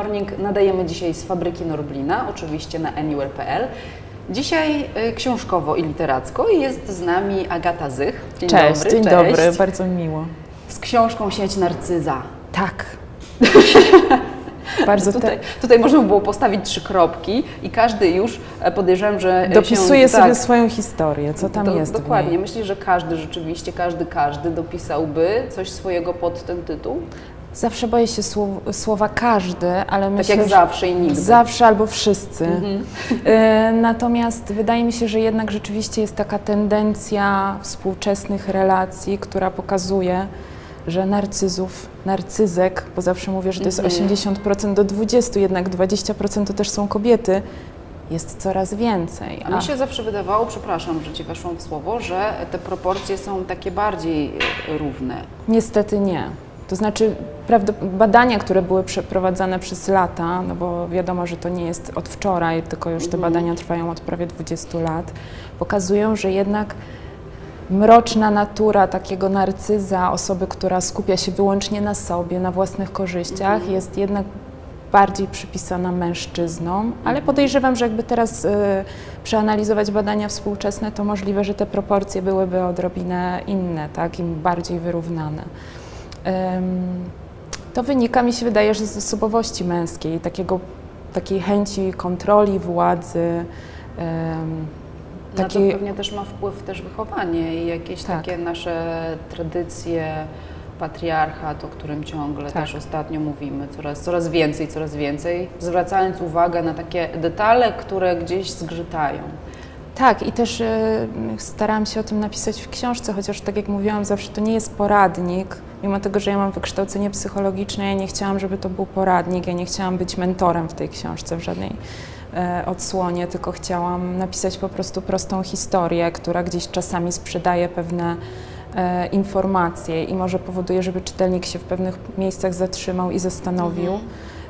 Morning nadajemy dzisiaj z fabryki Norblina, oczywiście na anywhere.pl. Dzisiaj y, książkowo i literacko i jest z nami Agata Zych. Dzień Cześć, dobry. dzień cześć. dobry, bardzo mi miło. Z książką Sieć Narcyza. Tak. bardzo Tutaj, te, tutaj można by było postawić trzy kropki i każdy już e, podejrzewam, że e, dopisuje się, sobie tak, swoją historię, co tam do, jest. Dokładnie. Myślę, że każdy rzeczywiście, każdy, każdy dopisałby coś swojego pod ten tytuł. Zawsze boję się słow, słowa każdy, ale Tak myślę, jak że zawsze i nigdy. Mhm. Zawsze albo wszyscy. E, Natomiast wydaje mi się, że jednak rzeczywiście jest taka tendencja współczesnych relacji, która pokazuje, że narcyzów, narcyzek, bo zawsze mówię, że to jest Mhm. 80% do 20%, jednak 20% to też są kobiety, jest coraz więcej. A mi się zawsze wydawało, przepraszam, że Ci weszłam w słowo, że te proporcje są takie bardziej e, równe. Niestety nie. To znaczy, badania, które były przeprowadzane przez lata, no bo wiadomo, że to nie jest od wczoraj, tylko już te badania trwają od prawie 20 lat, pokazują, że jednak mroczna natura takiego narcyza, osoby, która skupia się wyłącznie na sobie, na własnych korzyściach, jest jednak bardziej przypisana mężczyznom, ale podejrzewam, że jakby teraz y, przeanalizować badania współczesne, to możliwe, że te proporcje byłyby odrobinę inne, tak, im bardziej wyrównane. To wynika, mi się wydaje, że z osobowości męskiej, takiego, takiej chęci kontroli, władzy, ym, Na to pewnie też ma wpływ też wychowanie i jakieś Tak. takie nasze tradycje, patriarchat, o którym ciągle Tak. też ostatnio mówimy, coraz, coraz więcej, coraz więcej, zwracając uwagę na takie detale, które gdzieś zgrzytają. Tak, i też y, starałam się o tym napisać w książce, chociaż tak jak mówiłam, zawsze to nie jest poradnik. Mimo tego, że ja mam wykształcenie psychologiczne, ja nie chciałam, żeby to był poradnik, ja nie chciałam być mentorem w tej książce w żadnej e, odsłonie, tylko chciałam napisać po prostu prostą historię, która gdzieś czasami sprzedaje pewne e, informacje i może powoduje, żeby czytelnik się w pewnych miejscach zatrzymał i zastanowił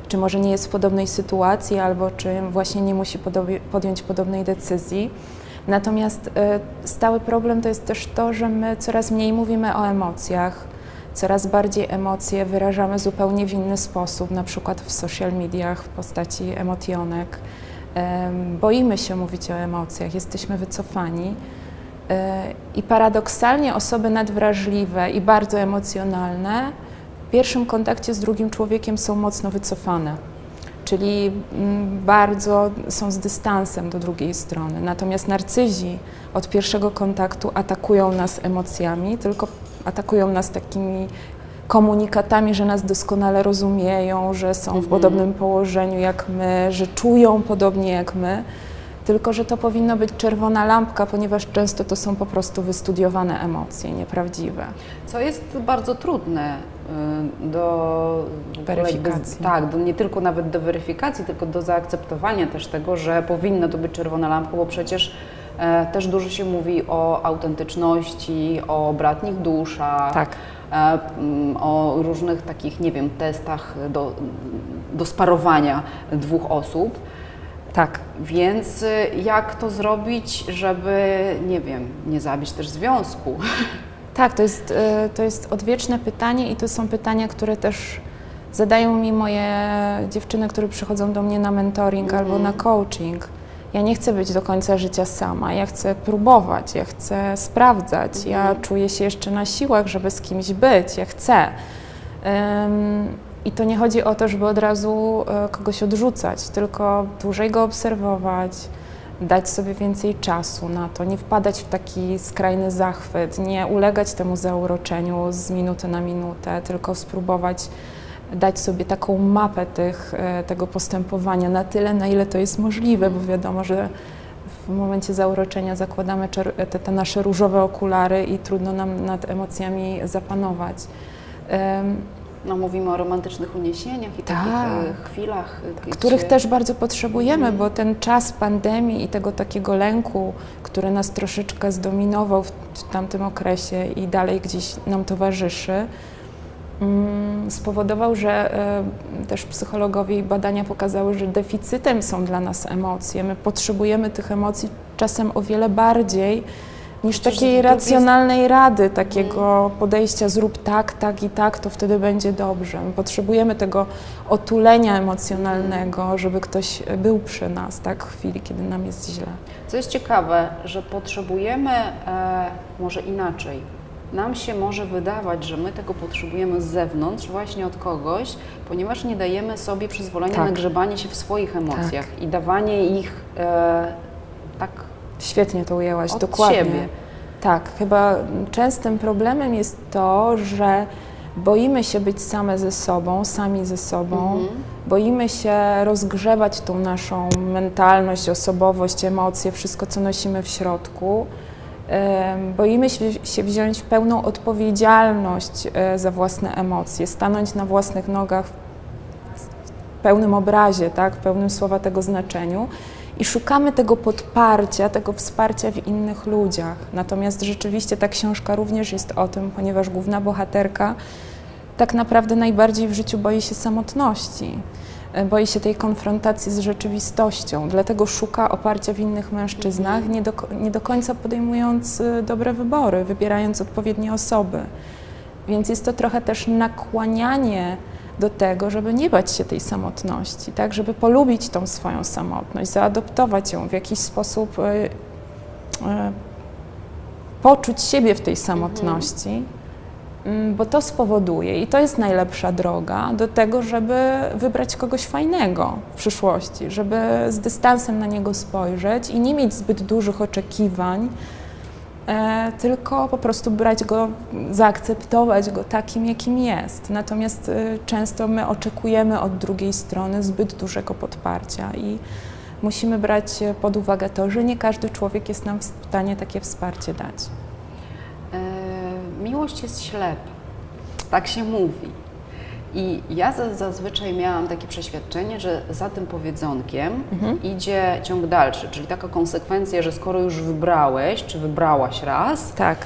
czy może nie jest w podobnej sytuacji, albo czy właśnie nie musi podjąć podobnej decyzji. Natomiast e, stały problem to jest też to, że my coraz mniej mówimy o emocjach, coraz bardziej emocje wyrażamy zupełnie w inny sposób, na przykład w social mediach w postaci emotionek. Em, Boimy się mówić o emocjach, jesteśmy wycofani. E, I paradoksalnie osoby nadwrażliwe i bardzo emocjonalne w pierwszym kontakcie z drugim człowiekiem są mocno wycofane, czyli mm, bardzo są z dystansem do drugiej strony. Natomiast narcyzi od pierwszego kontaktu atakują nas emocjami, tylko atakują nas takimi komunikatami, że nas doskonale rozumieją, że są w podobnym położeniu jak my, że czują podobnie jak my. Tylko, że to powinno być czerwona lampka, ponieważ często to są po prostu wystudiowane emocje, nieprawdziwe. Co jest bardzo trudne y, do ogóle Weryfikacji. tak, do, nie tylko nawet do weryfikacji, tylko do zaakceptowania też tego, że powinna to być czerwona lampka, bo przecież też dużo się mówi o autentyczności, o bratnich duszach, Tak. e, mm, o różnych takich, nie wiem, testach do, do sparowania dwóch osób. Tak. Więc y, jak to zrobić, żeby, nie wiem, nie zabić też związku? Tak, to jest, y, to jest odwieczne pytanie i to są pytania, które też zadają mi moje dziewczyny, które przychodzą do mnie na mentoring albo na coaching. Ja nie chcę być do końca życia sama, ja chcę próbować, ja chcę sprawdzać, ja czuję się jeszcze na siłach, żeby z kimś być, ja chcę. Ym, I to nie chodzi o to, żeby od razu e, kogoś odrzucać, tylko dłużej go obserwować, dać sobie więcej czasu na to, nie wpadać w taki skrajny zachwyt, nie ulegać temu zauroczeniu z minuty na minutę, tylko spróbować dać sobie taką mapę tych, e, tego postępowania na tyle, na ile to jest możliwe, bo wiadomo, że w momencie zauroczenia zakładamy czer- te, te nasze różowe okulary i trudno nam nad emocjami zapanować. No, mówimy o romantycznych uniesieniach i Tak. takich e, chwilach, e, których też bardzo potrzebujemy, bo ten czas pandemii i tego takiego lęku, który nas troszeczkę zdominował w, w tamtym okresie i dalej gdzieś nam towarzyszy, spowodował, że e, też psychologowie i badania pokazały, że deficytem są dla nas emocje. My potrzebujemy tych emocji czasem o wiele bardziej niż z takiej racjonalnej rady, takiego podejścia zrób tak, tak i tak, to wtedy będzie dobrze. My Potrzebujemy tego otulenia emocjonalnego, żeby ktoś był przy nas, tak, w chwili, kiedy nam jest źle. Co jest ciekawe, że potrzebujemy e, może inaczej. Nam się może wydawać, że my tego potrzebujemy z zewnątrz, właśnie od kogoś, ponieważ nie dajemy sobie przyzwolenia Tak. na grzebanie się w swoich emocjach i dawanie ich e, tak Świetnie to ujęłaś, od dokładnie. siebie. Tak, chyba częstym problemem jest to, że boimy się być same ze sobą, sami ze sobą, Mhm. boimy się rozgrzebać tą naszą mentalność, osobowość, emocje, wszystko, co nosimy w środku. Boimy się, się wziąć pełną odpowiedzialność e, za własne emocje, stanąć na własnych nogach w pełnym obrazie, tak, w pełnym słowa tego znaczeniu i szukamy tego podparcia, tego wsparcia w innych ludziach. Natomiast rzeczywiście ta książka również jest o tym, ponieważ główna bohaterka tak naprawdę najbardziej w życiu boi się samotności. E, Boi się tej konfrontacji z rzeczywistością, dlatego szuka oparcia w innych mężczyznach, nie do, nie do końca podejmując y, dobre wybory, wybierając odpowiednie osoby. Więc jest to trochę też nakłanianie do tego, żeby nie bać się tej samotności, tak? żeby polubić tą swoją samotność, zaadoptować ją w jakiś sposób, y, poczuć siebie w tej samotności, mm, bo to spowoduje i to jest najlepsza droga do tego, żeby wybrać kogoś fajnego w przyszłości, żeby z dystansem na niego spojrzeć i nie mieć zbyt dużych oczekiwań, e, tylko po prostu brać go, zaakceptować go takim, jakim jest. Natomiast e, często my oczekujemy od drugiej strony zbyt dużego podparcia i musimy brać pod uwagę to, że nie każdy człowiek jest nam w stanie takie wsparcie dać. Miłość jest ślepa, tak się mówi. I ja za- zazwyczaj miałam takie przeświadczenie, że za tym powiedzonkiem idzie ciąg dalszy, czyli taka konsekwencja, że skoro już wybrałeś, czy wybrałaś raz Tak.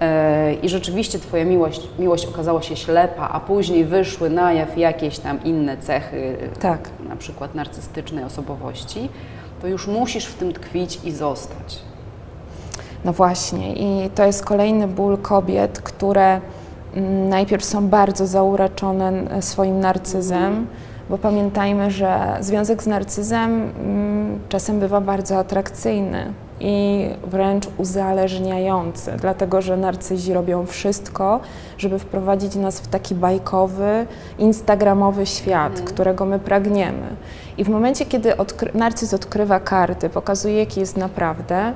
e, i rzeczywiście Twoja miłość, miłość okazała się ślepa, a później wyszły na jaw jakieś tam inne cechy, Tak. na przykład narcystycznej osobowości, to już musisz w tym tkwić i zostać. No właśnie, i to jest kolejny ból kobiet, które mm, najpierw są bardzo zauraczone n- swoim narcyzem, bo pamiętajmy, że związek z narcyzem mm, czasem bywa bardzo atrakcyjny i wręcz uzależniający, dlatego że narcyzi robią wszystko, żeby wprowadzić nas w taki bajkowy, instagramowy świat, którego my pragniemy. I w momencie, kiedy odkry- narcyz odkrywa karty, pokazuje, jaki jest naprawdę,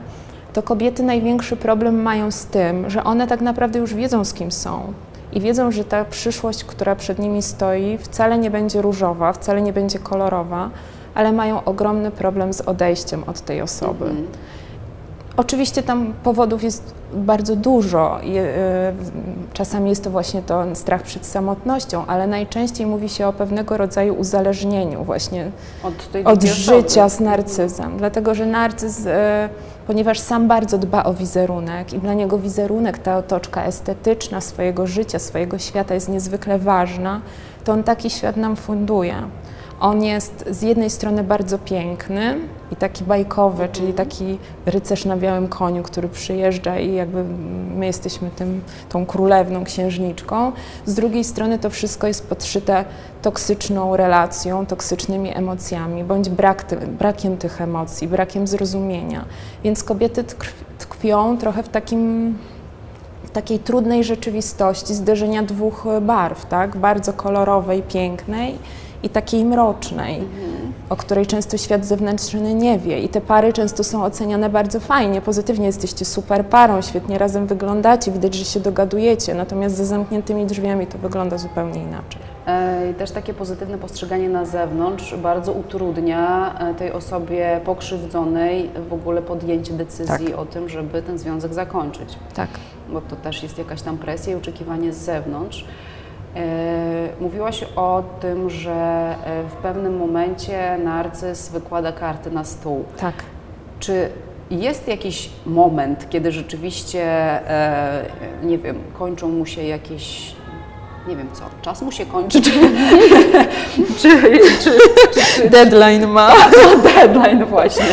to kobiety największy problem mają z tym, że one tak naprawdę już wiedzą, z kim są. I wiedzą, że ta przyszłość, która przed nimi stoi, wcale nie będzie różowa, wcale nie będzie kolorowa, ale mają ogromny problem z odejściem od tej osoby. Oczywiście tam powodów jest bardzo dużo. I, y, Czasami jest to właśnie to strach przed samotnością, ale najczęściej mówi się o pewnego rodzaju uzależnieniu właśnie Od, od życia osoby. z narcyzem, dlatego że narcyz, e, ponieważ sam bardzo dba o wizerunek i dla niego wizerunek, ta otoczka estetyczna swojego życia, swojego świata jest niezwykle ważna, to on taki świat nam funduje. On jest z jednej strony bardzo piękny i taki bajkowy, czyli taki rycerz na białym koniu, który przyjeżdża i jakby my jesteśmy tym, tą królewną, księżniczką. Z drugiej strony to wszystko jest podszyte toksyczną relacją, toksycznymi emocjami, bądź brak ty, brakiem tych emocji, brakiem zrozumienia. Więc kobiety tkw- tkwią trochę w takim w takiej trudnej rzeczywistości zderzenia dwóch barw, tak? Bardzo kolorowej, pięknej i takiej mrocznej, o której często świat zewnętrzny nie wie. I te pary często są oceniane bardzo fajnie, pozytywnie. Jesteście super parą, świetnie razem wyglądacie, widać, że się dogadujecie, natomiast za zamkniętymi drzwiami to wygląda zupełnie inaczej. E, I też takie pozytywne postrzeganie na zewnątrz bardzo utrudnia e, tej osobie pokrzywdzonej w ogóle podjęcie decyzji Tak. o tym, żeby ten związek zakończyć. Tak. bo to też jest jakaś tam presja i oczekiwanie z zewnątrz. E, Mówiłaś o tym, że e, w pewnym momencie narcyz wykłada karty na stół. Tak. Czy jest jakiś moment, kiedy rzeczywiście, e, nie wiem, kończą mu się jakieś, nie wiem co, czas mu się kończy, czy, czy, czy, czy, czy Deadline ma. deadline właśnie.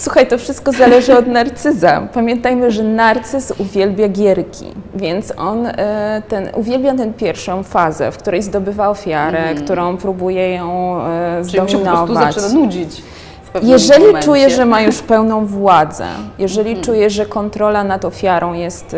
Słuchaj, to wszystko zależy od narcyza. Pamiętajmy, że narcyz uwielbia gierki, więc on e, ten, uwielbia tę pierwszą fazę, w której zdobywa ofiarę, którą próbuje ją e, Czyli się po prostu zdominować. zaczyna nudzić Jeżeli momencie. czuje, że ma już pełną władzę, jeżeli Mhm. czuje, że kontrola nad ofiarą jest, y,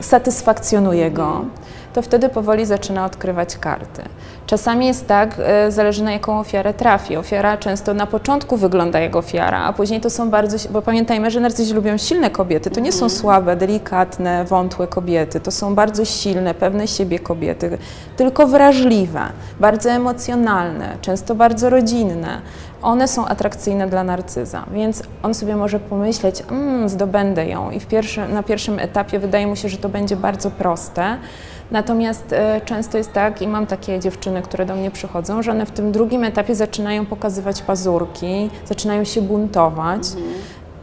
satysfakcjonuje go, Mhm. To wtedy powoli zaczyna odkrywać karty. Czasami jest tak, y, zależy na jaką ofiarę trafi. Ofiara często na początku wygląda jak ofiara, a później to są bardzo, bo pamiętajmy, że narcyzi lubią silne kobiety. To nie są słabe, delikatne, wątłe kobiety. To są bardzo silne, pewne siebie kobiety, tylko wrażliwe, bardzo emocjonalne, często bardzo rodzinne. One są atrakcyjne dla narcyza, więc on sobie może pomyśleć, mmm, zdobędę ją i pierwszy, na pierwszym etapie wydaje mu się, że to będzie bardzo proste. Natomiast e, często jest tak, i mam takie dziewczyny, które do mnie przychodzą, że one w tym drugim etapie zaczynają pokazywać pazurki, zaczynają się buntować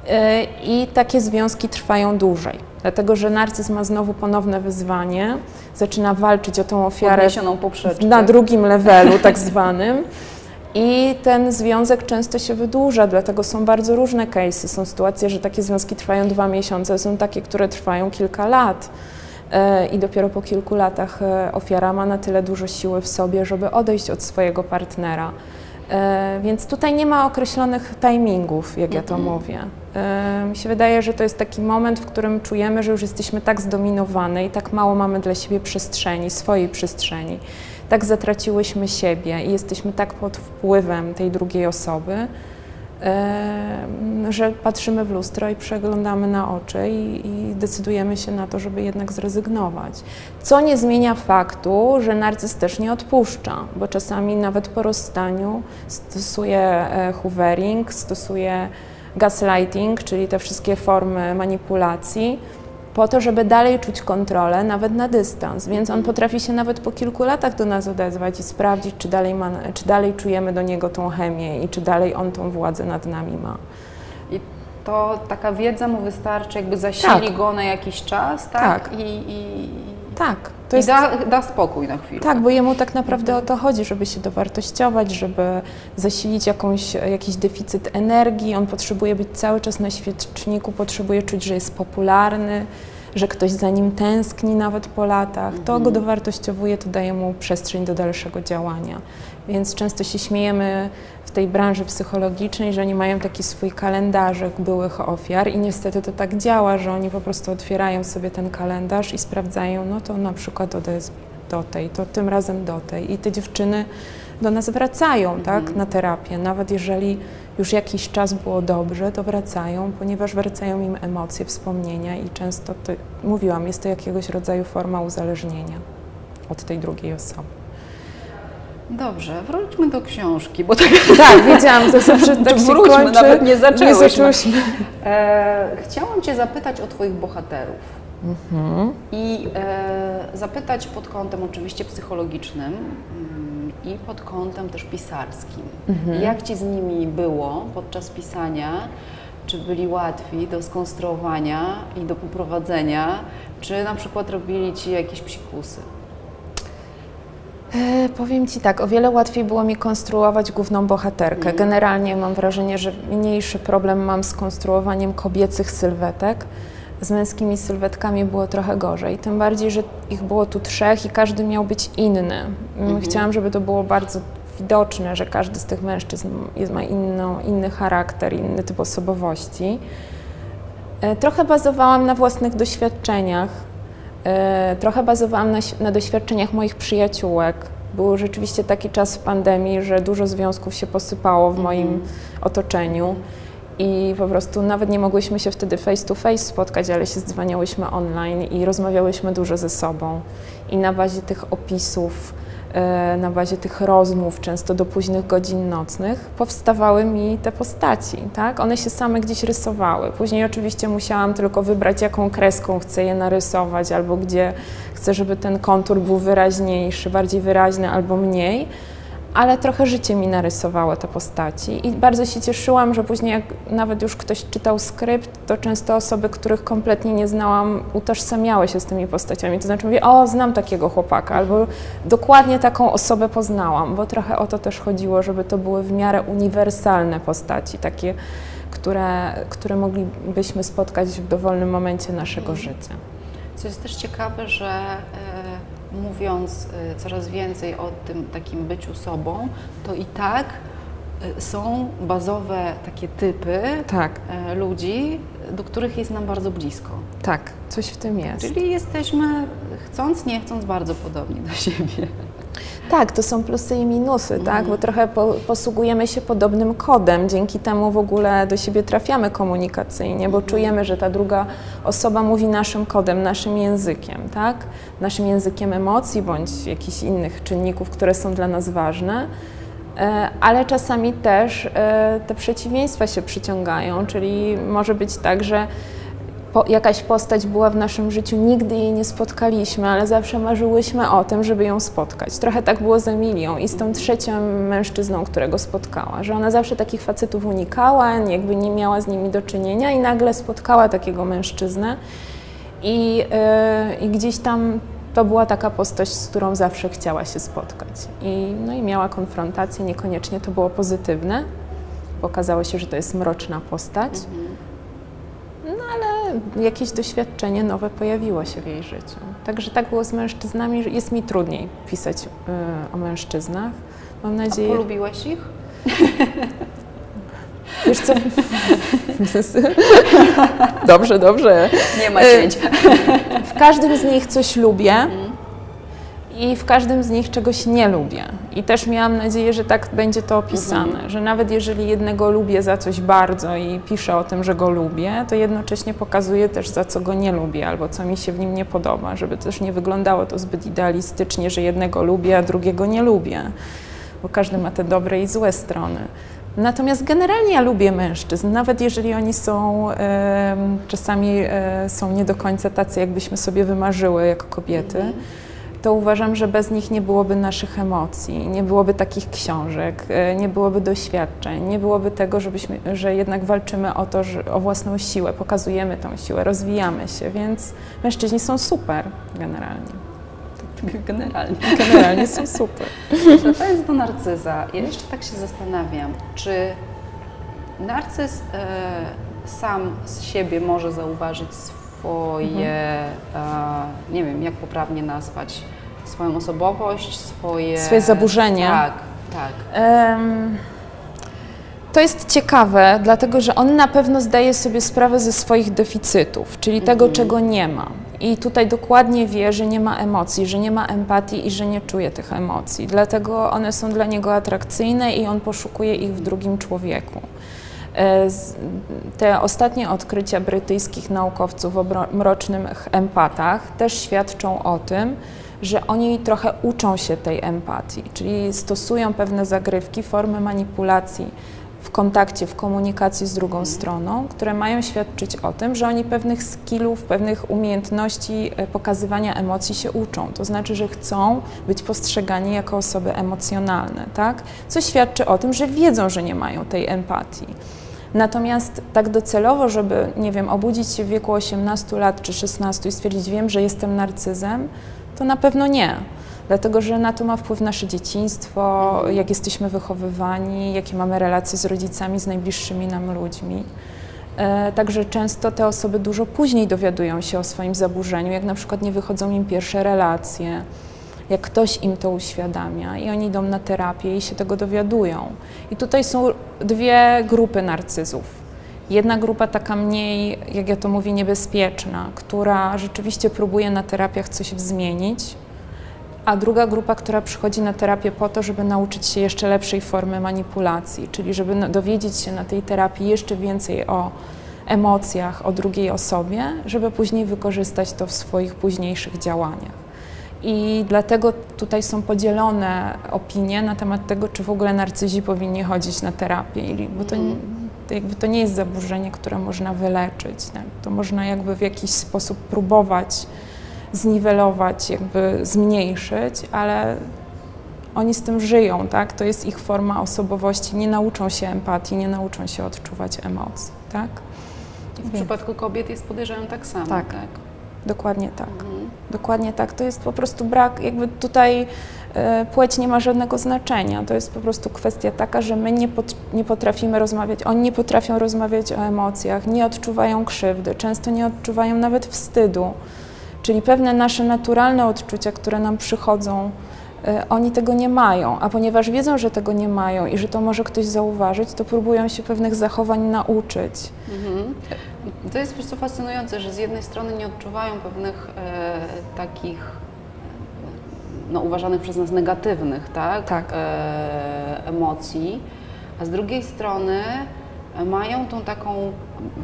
e, i takie związki trwają dłużej. Dlatego, że narcyz ma znowu ponowne wyzwanie, zaczyna walczyć o tą ofiarę na drugim levelu, tak zwanym. I ten związek często się wydłuża, dlatego są bardzo różne case'y. Są sytuacje, że takie związki trwają dwa miesiące, są takie, które trwają kilka lat. E, I dopiero po kilku latach e, ofiara ma na tyle dużo siły w sobie, żeby odejść od swojego partnera. E, Więc tutaj nie ma określonych timingów, jak ja to mówię. E, Mi się wydaje, że to jest taki moment, w którym czujemy, że już jesteśmy tak zdominowane i tak mało mamy dla siebie przestrzeni, swojej przestrzeni. Tak zatraciłyśmy siebie i jesteśmy tak pod wpływem tej drugiej osoby, że patrzymy w lustro i przeglądamy na oczy i, i decydujemy się na to, żeby jednak zrezygnować. Co nie zmienia faktu, że narcyz też nie odpuszcza, bo czasami nawet po rozstaniu stosuje e, hoovering, stosuje gaslighting, czyli te wszystkie formy manipulacji, po to, żeby dalej czuć kontrolę, nawet na dystans. Więc on potrafi się nawet po kilku latach do nas odezwać i sprawdzić, czy dalej, ma, czy dalej czujemy do niego tą chemię i czy dalej on tą władzę nad nami ma. I to taka wiedza mu wystarczy, jakby zasili Tak. go na jakiś czas, tak? Tak. I, i, Tak, to i jest. da, da spokój na chwilę. Tak, bo jemu tak naprawdę o to chodzi, żeby się dowartościować, żeby zasilić jakąś, jakiś deficyt energii. On potrzebuje być cały czas na świeczniku, potrzebuje czuć, że jest popularny, że ktoś za nim tęskni nawet po latach. To go dowartościowuje, to daje mu przestrzeń do dalszego działania. Więc często się śmiejemy w tej branży psychologicznej, że oni mają taki swój kalendarzyk byłych ofiar i niestety to tak działa, że oni po prostu otwierają sobie ten kalendarz i sprawdzają, no to na przykład odezwij do tej, to tym razem do tej. I te dziewczyny do nas wracają, tak, na terapię. Nawet jeżeli już jakiś czas było dobrze, to wracają, ponieważ wracają im emocje, wspomnienia i często, to, mówiłam, jest to jakiegoś rodzaju forma uzależnienia od tej drugiej osoby. Dobrze, wróćmy do książki, bo tak Tak, wiedziałam, to zawsze tak się Wróćmy, kończy. nawet nie zaczęłyśmy. Nie zaczęłyśmy. E, chciałam Cię zapytać o Twoich bohaterów. Mhm. I e, zapytać pod kątem oczywiście psychologicznym mm, i pod kątem też pisarskim. Mhm. Jak Ci z nimi było podczas pisania? Czy byli łatwi do skonstruowania i do poprowadzenia? Czy na przykład robili Ci jakieś psikusy? E, Powiem Ci tak, o wiele łatwiej było mi konstruować główną bohaterkę. Generalnie mam wrażenie, że mniejszy problem mam z konstruowaniem kobiecych sylwetek. Z męskimi sylwetkami było trochę gorzej. Tym bardziej, że ich było tu trzech i każdy miał być inny. Mm, Chciałam, żeby to było bardzo widoczne, że każdy z tych mężczyzn ma inną, inny charakter, inny typ osobowości. E, Trochę bazowałam na własnych doświadczeniach. E, Trochę bazowałam na, na doświadczeniach moich przyjaciółek. Był rzeczywiście taki czas w pandemii, że dużo związków się posypało w moim otoczeniu i po prostu nawet nie mogłyśmy się wtedy face to face spotkać, ale się dzwaniałyśmy online i rozmawiałyśmy dużo ze sobą. I na bazie tych opisów, na bazie tych rozmów, często do późnych godzin nocnych, powstawały mi te postaci, tak? One się same gdzieś rysowały. Później oczywiście musiałam tylko wybrać, jaką kreską chcę je narysować, albo gdzie chcę, żeby ten kontur był wyraźniejszy, bardziej wyraźny, albo mniej. Ale trochę życie mi narysowało te postaci i bardzo się cieszyłam, że później jak nawet już ktoś czytał skrypt, to często osoby, których kompletnie nie znałam, utożsamiały się z tymi postaciami. To znaczy mówię, o, znam takiego chłopaka, albo dokładnie taką osobę poznałam, bo trochę o to też chodziło, żeby to były w miarę uniwersalne postaci, takie, które, które moglibyśmy spotkać w dowolnym momencie naszego życia. Co jest też ciekawe, że e, mówiąc e, coraz więcej o tym takim byciu sobą, to i tak e, są bazowe takie typy Tak, e, ludzi, do których jest nam bardzo blisko. tak, coś w tym jest. Czyli jesteśmy chcąc, nie chcąc bardzo podobni do siebie. Tak, to są plusy i minusy, tak? Bo trochę po, posługujemy się podobnym kodem, dzięki temu w ogóle do siebie trafiamy komunikacyjnie, bo czujemy, że ta druga osoba mówi naszym kodem, naszym językiem, tak? Naszym językiem emocji bądź jakichś innych czynników, które są dla nas ważne. E, Ale czasami też e, te przeciwieństwa się przyciągają, czyli może być tak, że po, jakaś postać była w naszym życiu, nigdy jej nie spotkaliśmy, ale zawsze marzyłyśmy o tym, żeby ją spotkać. Trochę tak było z Emilią i z tą trzecią mężczyzną, którego spotkała, że ona zawsze takich facetów unikała, jakby nie miała z nimi do czynienia i nagle spotkała takiego mężczyznę i, yy, i gdzieś tam to była taka postać, z którą zawsze chciała się spotkać. I, no i miała konfrontację, niekoniecznie to było pozytywne, bo okazało się, że to jest mroczna postać. Ale jakieś doświadczenie nowe pojawiło się w jej życiu. Także tak było z mężczyznami, że jest mi trudniej pisać y, o mężczyznach. Mam A nadzieję. polubiłeś ich? Wiesz co? dobrze, dobrze. Nie ma cięć. W każdym z nich coś lubię i w każdym z nich czegoś nie lubię. I też miałam nadzieję, że tak będzie to opisane, że nawet jeżeli jednego lubię za coś bardzo i piszę o tym, że go lubię, to jednocześnie pokazuję też za co go nie lubię albo co mi się w nim nie podoba, żeby też nie wyglądało to zbyt idealistycznie, że jednego lubię, a drugiego nie lubię, bo każdy ma te dobre i złe strony. Natomiast generalnie ja lubię mężczyzn, nawet jeżeli oni są em, czasami e, są nie do końca tacy, jakbyśmy sobie wymarzyły jako kobiety, to uważam, że bez nich nie byłoby naszych emocji, nie byłoby takich książek, e, nie byłoby doświadczeń, nie byłoby tego, żebyśmy, że jednak walczymy o to, że, o własną siłę, pokazujemy tą siłę, rozwijamy się, więc mężczyźni są super generalnie. Generalnie. Generalnie są super. Wracając do narcyza, ja jeszcze tak się zastanawiam, czy narcyz e, sam z siebie może zauważyć swoje, Mhm. e, nie wiem, jak poprawnie nazwać, swoją osobowość, swoje... Swoje zaburzenia. Tak, tak. Em, To jest ciekawe, dlatego że on na pewno zdaje sobie sprawę ze swoich deficytów, czyli tego, czego nie ma. I tutaj dokładnie wie, że nie ma emocji, że nie ma empatii i że nie czuje tych emocji. Dlatego one są dla niego atrakcyjne i on poszukuje ich w drugim człowieku. E, Te ostatnie odkrycia brytyjskich naukowców o mrocznych empatach też świadczą o tym, że oni trochę uczą się tej empatii, czyli stosują pewne zagrywki, formy manipulacji w kontakcie, w komunikacji z drugą stroną, które mają świadczyć o tym, że oni pewnych skillów, pewnych umiejętności e, pokazywania emocji się uczą. To znaczy, że chcą być postrzegani jako osoby emocjonalne, tak? Co świadczy o tym, że wiedzą, że nie mają tej empatii. Natomiast tak docelowo, żeby, nie wiem, obudzić się w wieku 18 lat czy 16 i stwierdzić, wiem, że jestem narcyzem, to na pewno nie. Dlatego, że na to ma wpływ nasze dzieciństwo, jak jesteśmy wychowywani, jakie mamy relacje z rodzicami, z najbliższymi nam ludźmi. E, Także często te osoby dużo później dowiadują się o swoim zaburzeniu, jak na przykład nie wychodzą im pierwsze relacje, jak ktoś im to uświadamia i oni idą na terapię i się tego dowiadują. I tutaj są dwie grupy narcyzów. Jedna grupa taka mniej, jak ja to mówię, niebezpieczna, która rzeczywiście próbuje na terapiach coś zmienić, a druga grupa, która przychodzi na terapię po to, żeby nauczyć się jeszcze lepszej formy manipulacji, czyli żeby no- dowiedzieć się na tej terapii jeszcze więcej o emocjach, o drugiej osobie, żeby później wykorzystać to w swoich późniejszych działaniach. I dlatego tutaj są podzielone opinie na temat tego, czy w ogóle narcyzi powinni chodzić na terapię, bo to, to jakby to nie jest zaburzenie, które można wyleczyć. Tak? To można jakby w jakiś sposób próbować zniwelować, jakby zmniejszyć, ale oni z tym żyją, tak? To jest ich forma osobowości. Nie nauczą się empatii, nie nauczą się odczuwać emocji, tak? W przypadku kobiet jest podejrzewam tak samo. Tak. tak? Dokładnie tak. Mhm. Dokładnie tak. To jest po prostu brak, jakby tutaj e, płeć nie ma żadnego znaczenia. To jest po prostu kwestia taka, że my nie, nie potrafimy rozmawiać, oni nie potrafią rozmawiać o emocjach, nie odczuwają krzywdy, często nie odczuwają nawet wstydu. Czyli pewne nasze naturalne odczucia, które nam przychodzą, oni tego nie mają, a ponieważ wiedzą, że tego nie mają i że to może ktoś zauważyć, to próbują się pewnych zachowań nauczyć. Mhm. To jest wiesz, co fascynujące, że z jednej strony nie odczuwają pewnych e, takich no, uważanych przez nas negatywnych tak? Tak. E, emocji, a z drugiej strony e, mają tą taką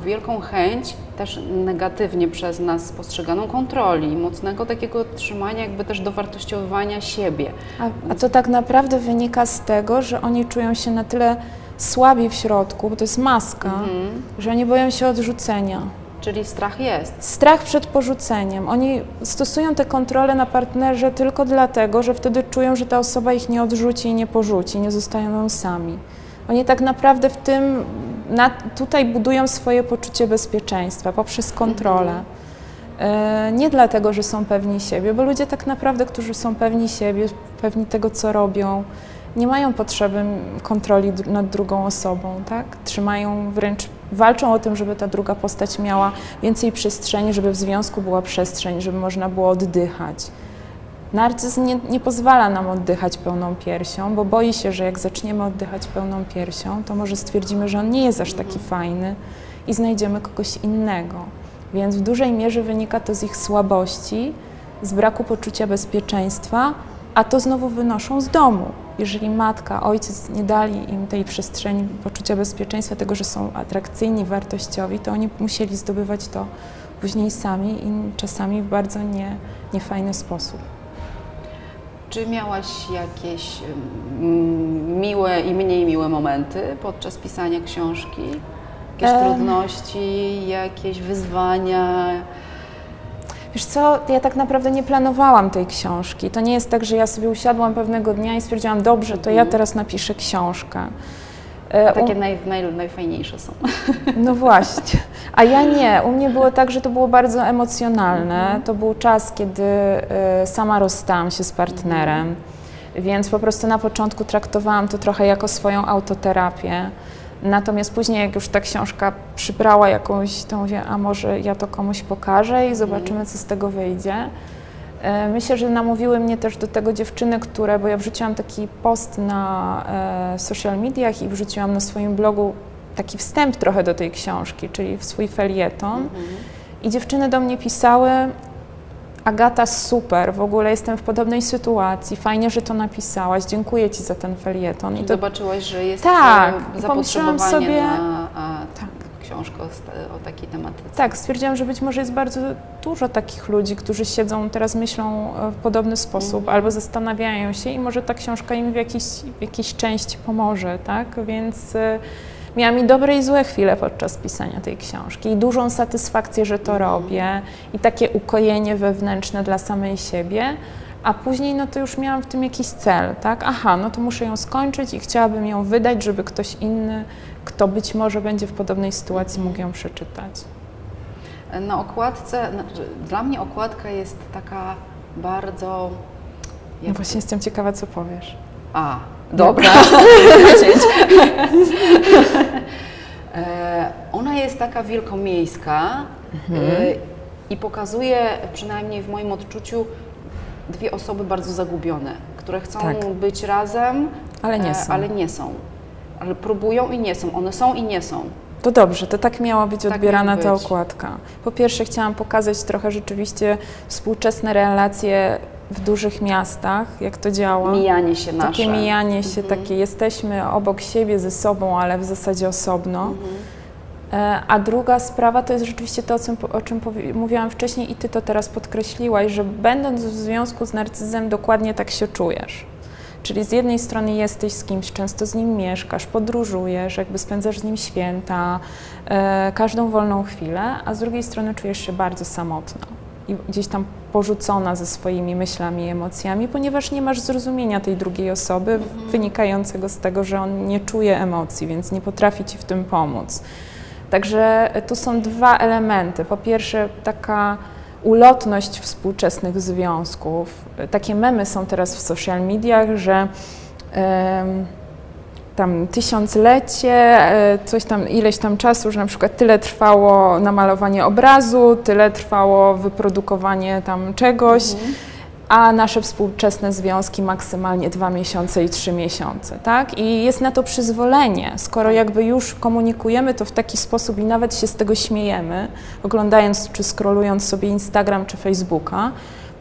wielką chęć, też negatywnie przez nas postrzeganą kontroli, mocnego takiego trzymania, jakby też dowartościowywania siebie. A, a to tak naprawdę wynika z tego, że oni czują się na tyle słabi w środku, bo to jest maska, Mhm. że oni boją się odrzucenia. Czyli strach jest. Strach przed porzuceniem. Oni stosują te kontrole na partnerze tylko dlatego, że wtedy czują, że ta osoba ich nie odrzuci i nie porzuci, nie zostają sami. Oni tak naprawdę w tym, na, tutaj budują swoje poczucie bezpieczeństwa poprzez kontrolę. E, Nie dlatego, że są pewni siebie, bo ludzie tak naprawdę, którzy są pewni siebie, pewni tego, co robią, nie mają potrzeby kontroli nad drugą osobą, tak? Trzymają wręcz, walczą o tym, żeby ta druga postać miała więcej przestrzeni, żeby w związku była przestrzeń, żeby można było oddychać. Narcyz nie, nie pozwala nam oddychać pełną piersią, bo boi się, że jak zaczniemy oddychać pełną piersią, to może stwierdzimy, że on nie jest aż taki fajny i znajdziemy kogoś innego. Więc w dużej mierze wynika to z ich słabości, z braku poczucia bezpieczeństwa, a to znowu wynoszą z domu. Jeżeli matka, ojciec nie dali im tej przestrzeni poczucia bezpieczeństwa, tego, że są atrakcyjni, wartościowi, to oni musieli zdobywać to później sami i czasami w bardzo nie, niefajny sposób. Czy miałaś jakieś miłe i mniej miłe momenty podczas pisania książki? Jakieś trudności, jakieś wyzwania? Wiesz co, ja tak naprawdę nie planowałam tej książki. To nie jest tak, że ja sobie usiadłam pewnego dnia i stwierdziłam, dobrze, to ja teraz napiszę książkę. E, Takie naj, naj, najfajniejsze są. No właśnie. A ja nie. U mnie było tak, że to było bardzo emocjonalne. To był czas, kiedy e, sama rozstałam się z partnerem, więc po prostu na początku traktowałam to trochę jako swoją autoterapię. Natomiast później, jak już ta książka przybrała jakąś, to mówię, a może ja to komuś pokażę i zobaczymy, co z tego wyjdzie. E, Myślę, że namówiły mnie też do tego dziewczyny, które, bo ja wrzuciłam taki post na e, social mediach i wrzuciłam na swoim blogu taki wstęp trochę do tej książki, czyli w swój felieton. I dziewczyny do mnie pisały, Agata, super, w ogóle jestem w podobnej sytuacji, fajnie, że to napisałaś, dziękuję Ci za ten felieton. I to Zobaczyłaś, że jest Tak, i pomyślałam zapotrzebowanie sobie- na. Książkę o, o takiej tematyce. Tak, stwierdziłam, że być może jest bardzo dużo takich ludzi, którzy siedzą, teraz myślą e, w podobny sposób albo zastanawiają się i może ta książka im w jakiejś, w jakiejś części pomoże, tak? Więc e, miałam i dobre i złe chwile podczas pisania tej książki i dużą satysfakcję, że to robię i takie ukojenie wewnętrzne dla samej siebie. A później, no to już miałam w tym jakiś cel, tak? Aha, no to muszę ją skończyć i chciałabym ją wydać, żeby ktoś inny, kto być może będzie w podobnej sytuacji, mógł ją przeczytać. Na okładce, znaczy, dla mnie okładka jest taka bardzo... No jak- właśnie jestem ciekawa, co powiesz. A, dobra. E, Ona jest taka wielkomiejska Mhm. e, i pokazuje, przynajmniej w moim odczuciu, dwie osoby bardzo zagubione, które chcą Tak. być razem, Ale nie e, są. ale nie są. Ale próbują i nie są. One są i nie są. To dobrze, to tak miała być Tak odbierana miało ta być. okładka. Po pierwsze chciałam pokazać trochę rzeczywiście współczesne relacje w dużych miastach, jak to działa. Mijanie się nasze. Takie mijanie się, Mhm. takie jesteśmy obok siebie ze sobą, ale w zasadzie osobno. Mhm. E, A druga sprawa to jest rzeczywiście to, o czym, o czym powie- mówiłam wcześniej i Ty to teraz podkreśliłaś, że będąc w związku z narcyzem dokładnie tak się czujesz. Czyli z jednej strony jesteś z kimś, często z nim mieszkasz, podróżujesz, jakby spędzasz z nim święta, e, każdą wolną chwilę, a z drugiej strony czujesz się bardzo samotna i gdzieś tam porzucona ze swoimi myślami i emocjami, ponieważ nie masz zrozumienia tej drugiej osoby, wynikającego z tego, że on nie czuje emocji, więc nie potrafi ci w tym pomóc. Także tu są dwa elementy. Po pierwsze, taka ulotność współczesnych związków. Takie memy są teraz w social mediach, że em, tam tysiąclecie, e, coś tam, ileś tam czasu, że na przykład tyle trwało namalowanie obrazu, tyle trwało wyprodukowanie tam czegoś, a nasze współczesne związki maksymalnie dwa miesiące i trzy miesiące, tak? I jest na to przyzwolenie, skoro jakby już komunikujemy to w taki sposób i nawet się z tego śmiejemy, oglądając czy scrollując sobie Instagram czy Facebooka,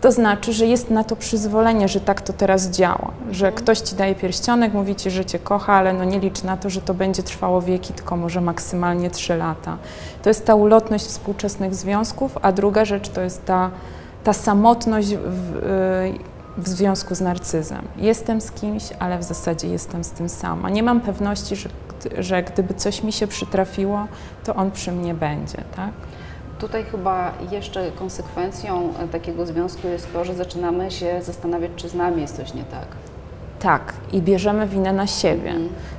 to znaczy, że jest na to przyzwolenie, że tak to teraz działa, że ktoś ci daje pierścionek, mówi ci, że cię kocha, ale no nie licz na to, że to będzie trwało wieki, tylko może maksymalnie trzy lata. To jest ta ulotność współczesnych związków, a druga rzecz to jest ta, ta samotność w, w związku z narcyzem. Jestem z kimś, ale w zasadzie jestem z tym sama. Nie mam pewności, że, że gdyby coś mi się przytrafiło, to on przy mnie będzie, tak? Tutaj chyba jeszcze konsekwencją takiego związku jest to, że zaczynamy się zastanawiać, czy z nami jest coś nie tak. Tak, i bierzemy winę na siebie.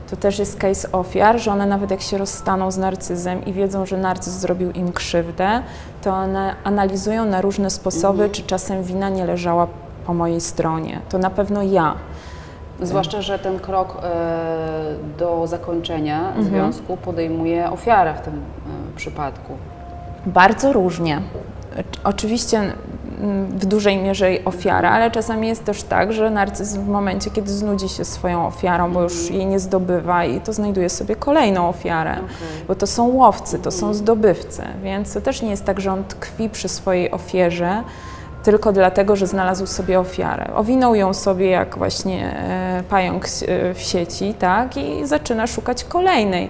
To też jest case ofiar, że one nawet jak się rozstaną z narcyzem i wiedzą, że narcyz zrobił im krzywdę, to one analizują na różne sposoby, czy czasem wina nie leżała po mojej stronie. To na pewno ja. Zwłaszcza, że ten krok e, do zakończenia Mhm. związku podejmuje ofiara w tym e, przypadku. Bardzo różnie. Oczywiście mm, w dużej mierze ofiara, ale czasami jest też tak, że narcyz w momencie, kiedy znudzi się swoją ofiarą, bo już jej nie zdobywa i to znajduje sobie kolejną ofiarę, bo to są łowcy, to są zdobywcy, więc to też nie jest tak, że on tkwi przy swojej ofierze tylko dlatego, że znalazł sobie ofiarę. Owinął ją sobie jak właśnie e, pająk e, w sieci, tak, i zaczyna szukać kolejnej.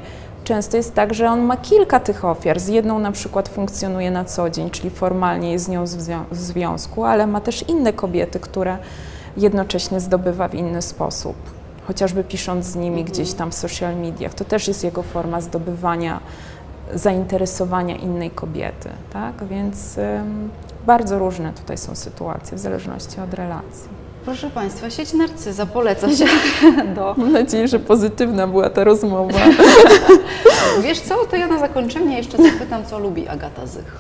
Często jest tak, że on ma kilka tych ofiar. Z jedną na przykład funkcjonuje na co dzień, czyli formalnie jest z nią w zwią- w związku, ale ma też inne kobiety, które jednocześnie zdobywa w inny sposób. Chociażby pisząc z nimi gdzieś tam w social mediach. To też jest jego forma zdobywania zainteresowania innej kobiety, tak? Więc ym, bardzo różne tutaj są sytuacje w zależności od relacji. Proszę Państwa, sieć narcyza poleca się do... Mam nadzieję, że pozytywna była ta rozmowa. Wiesz co, to ja na zakończenie jeszcze zapytam, co lubi Agata Zych.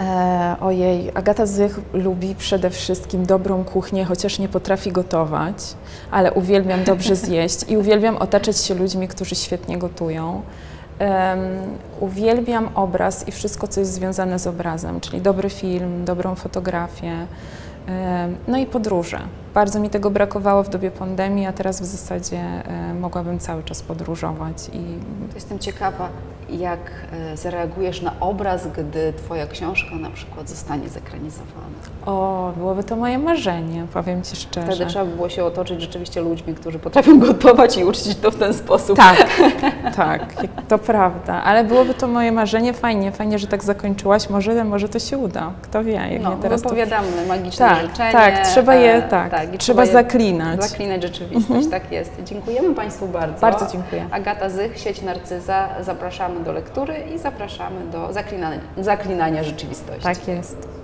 E, ojej, Agata Zych lubi przede wszystkim dobrą kuchnię, chociaż nie potrafi gotować, ale uwielbiam dobrze zjeść i uwielbiam otaczać się ludźmi, którzy świetnie gotują. Em, uwielbiam obraz i wszystko, co jest związane z obrazem, czyli dobry film, dobrą fotografię. No i podróże. Bardzo mi tego brakowało w dobie pandemii, a teraz w zasadzie e, mogłabym cały czas podróżować i To Jestem ciekawa, jak e, zareagujesz na obraz, gdy Twoja książka na przykład zostanie zekranizowana. o, byłoby to moje marzenie, powiem Ci szczerze. Wtedy trzeba by było się otoczyć rzeczywiście ludźmi, którzy potrafią gotować i uczcić to w ten sposób. Tak, tak, to prawda. Ale byłoby to moje marzenie. Fajnie, fajnie, że tak zakończyłaś. Może, może to się uda. Kto wie, jak No, nie teraz to... wypowiadamy magiczne Tak, życzenie. tak, trzeba je, e, tak, i trzeba zaklinać. Zaklinać rzeczywistość, tak jest. Dziękujemy Państwu bardzo. Bardzo dziękuję. Agata Zych, sieć Narcyza. Zapraszamy do lektury i zapraszamy do zaklinania, zaklinania rzeczywistości. Tak jest.